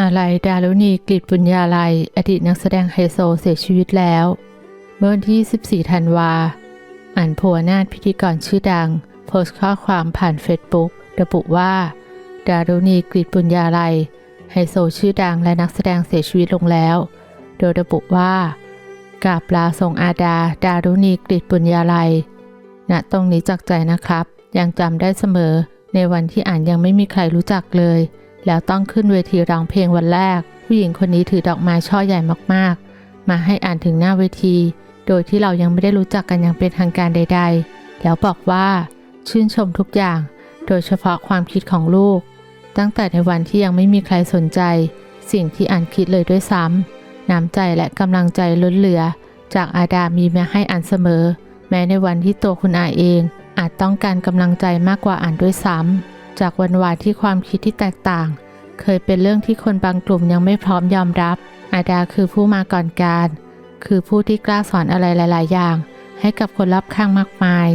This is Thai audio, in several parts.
อะไรดารุณีกฤษปุญญาลัย อดีตนักแสดงไฮโซเสียชีวิตแล้ว เมื่อวันที่ 14 ธันวาอ่านผัวนาถพิธีกรชื่อดัง โพสต์ข้อความผ่านเฟซบุ๊กระบุว่า ดารุณีกฤษปุญญาลัย ไฮโซชื่อดังและนักแสดงเสียชีวิตลงแล้ว โดยระบุว่ากราบลาส่งอาดา ดารุณีกฤษปุญญาลัยณตรงนี้จากใจนะครับ ยังจำได้เสมอ ในวันที่อ่านยังไม่มีใครรู้จักเลย แล้วต้องขึ้นเวทีร้องเพลงวันแรก ผู้หญิงคนนี้ถือดอกไม้ช่อใหญ่มากๆ มาให้อ่านถึงหน้าเวที โดยที่เรายังไม่ได้รู้จักกันอย่างเป็นทางการใด ๆ แล้วบอกว่า ชื่นชมทุกอย่าง โดยเฉพาะความคิดของลูก ตั้งแต่ในวันที่ยังไม่มีใครสนใจ สิ่งที่อ่านคิดเลยด้วยซ้ำน้ำใจและกำลังใจล้นเหลือ จากอาดามีมาให้อ่านเสมอ แม้ในวันที่ตัวคุณอาเอง อาจต้องการกำลังใจมากกว่าอ่านด้วยซ้ำ จากวันวานที่ความคิดที่แตกต่าง เคยเป็นเรื่องที่คนบางกลุ่มยังไม่พร้อมยอมรับ อาดาคือผู้มาก่อนการ คือผู้ที่กล้าสอนอะไรหลาย ๆ อย่าง ให้กับคนรอบข้างมากมาย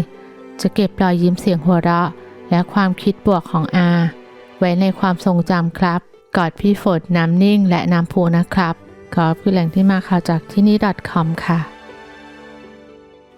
จะเก็บรอยยิ้มเสียงหัวเราะ และความคิดบวกของอา ไว้ในความทรงจำครับ กอดพี่ฝนน้ำนิ่งและน้ำพูนะครับขอบคือแหล่งที่มาข่าวจากที่นี่ .com ค่ะ